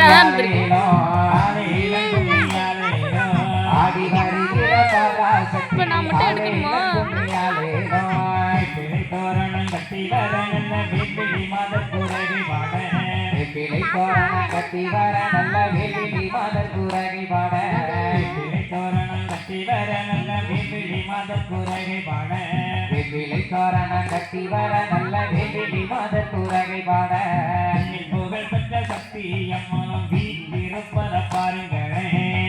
தான் இருந்திருக்கு ஆடி வருகிற பராசக்தி இப்ப நான் மட்டும் எடுக்கணுமா? பிள்ளை தோரணம் கட்டி வர நல்ல வேலி மாதர் குரகை பாட பிள்ளை தோரணம் கட்டி வர நல்ல வேலி மாதர் குரகை பாட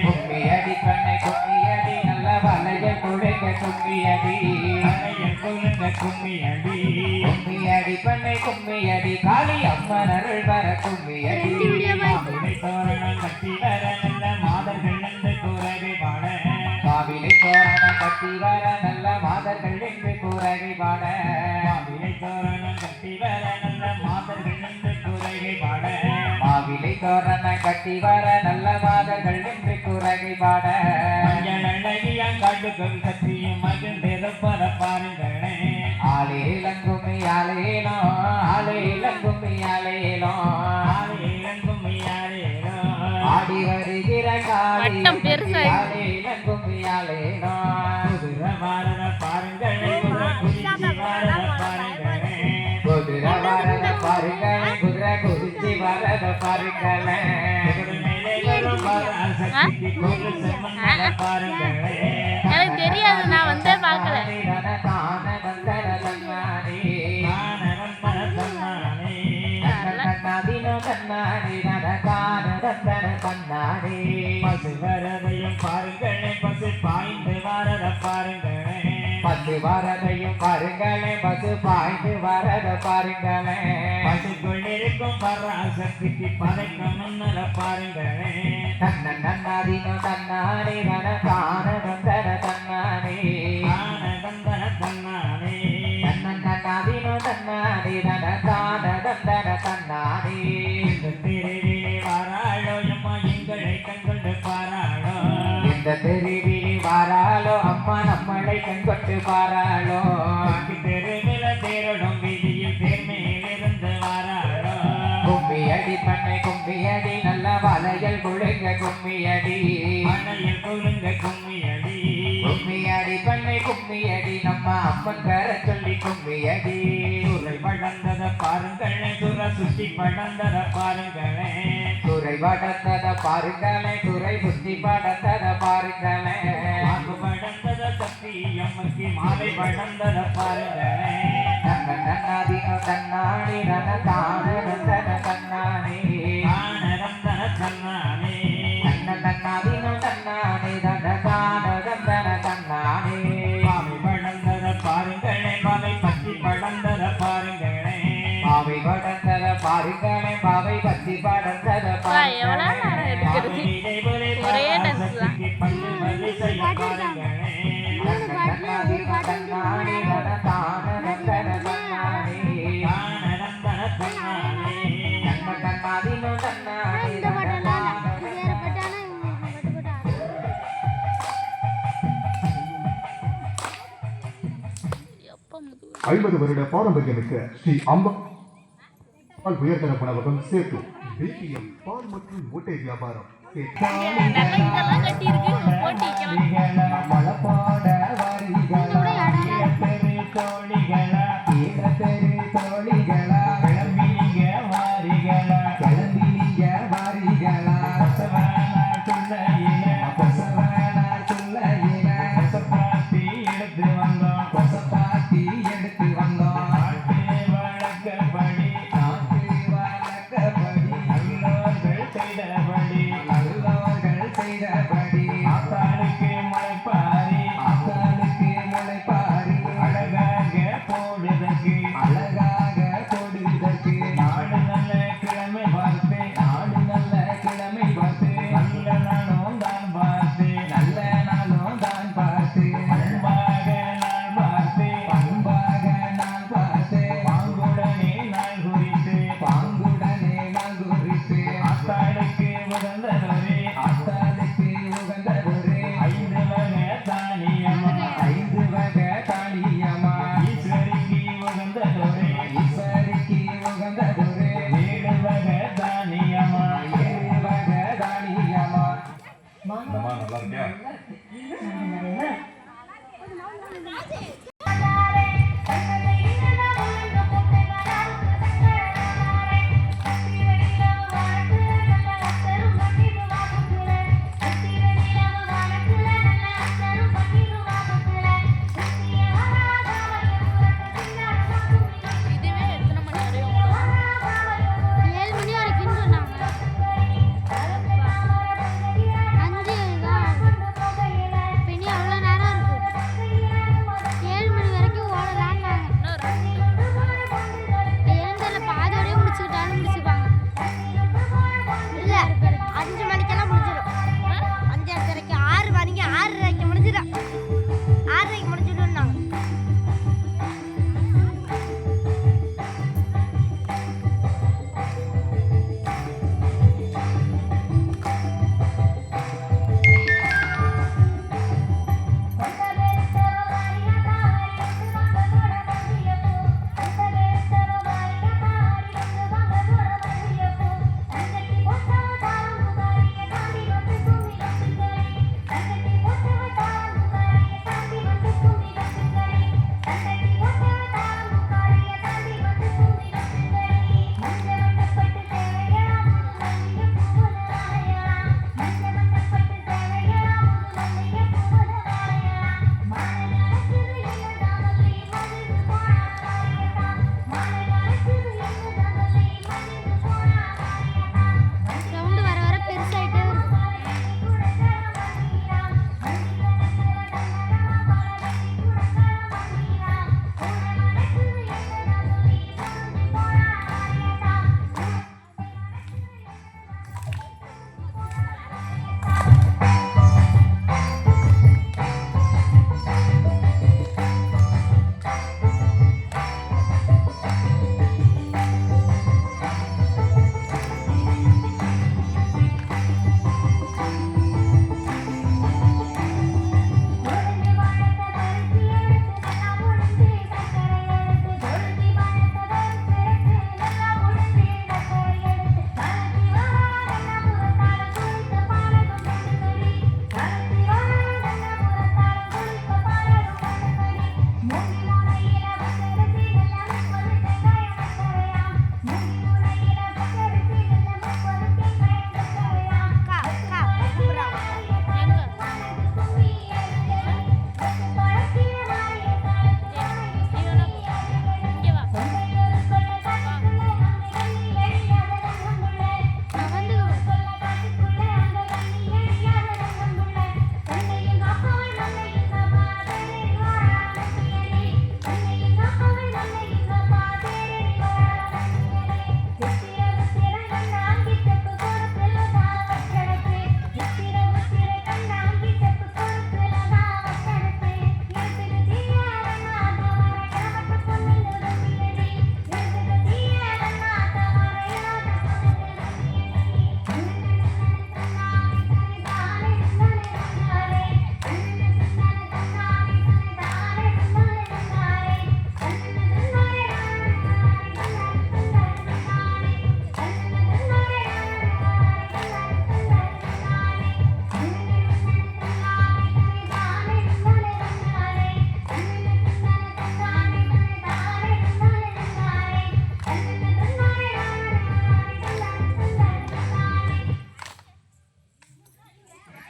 கும்மியடி கண்ணை கும்மியடி நல்ல வளையல் குழைக்க கும்மியடி. கும்மியடி. பண்ணை கும்மியடி காளி அம்மன் அருள் வர கும்மியடி. காவிலை தோரணம் கட்டி வர நல்ல மாதர்கள் என்று கூறகை பாட மாவிலை தோரணம் கட்டி வர நல்ல மாதர்கள் என்று கூறகை பாட ஆலேலங்கும்மி ஆலேலோ ஆலேலங்கும்மி ஆலேலோ ஆடி வருகிற காளி வட்டம் பெருசா இருக்கு. ஆலேலங்கும்மி ஆலேலோ எனக்கு தெரியாது நான் வந்தே வரதையும் பாருங்களே பசு பாய்ந்து வரத பாருங்களே தன்ன நன்னாதினோ தன்னாடி நட தான தந்தர தன்னாடி பாராளோ கும்மியடி பண்ணை கும்மியடி நல்ல வளையல் குழுங்க கும்மியடி. கும்மியடி. பண்ணை கும்மியடி நம்ம அம்மன் கர சொல்லி கும்மியடி. பாருங்களே சுர சுத்தி படந்தத பாருங்களே. துறை படத்தத பாருங்களே துறை புத்தி படத்தத பாருங்களே. மாலை படந்தத பாருங்களே தன்ன நன்னாதினோ தன்னாடி நன தான நந்தன தன்னானே. ஐம்பது வருட பாரம்பரியமிக்க ஸ்ரீ அம்பா பால் உயர்தர உணவகம் சேத்து. பிபிஎம் பால் மற்றும் முட்டை வியாபாரம். மலப்பாட வாரிகளா.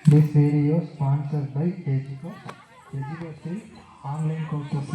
This video is sponsored by Educo. Educo is online courses.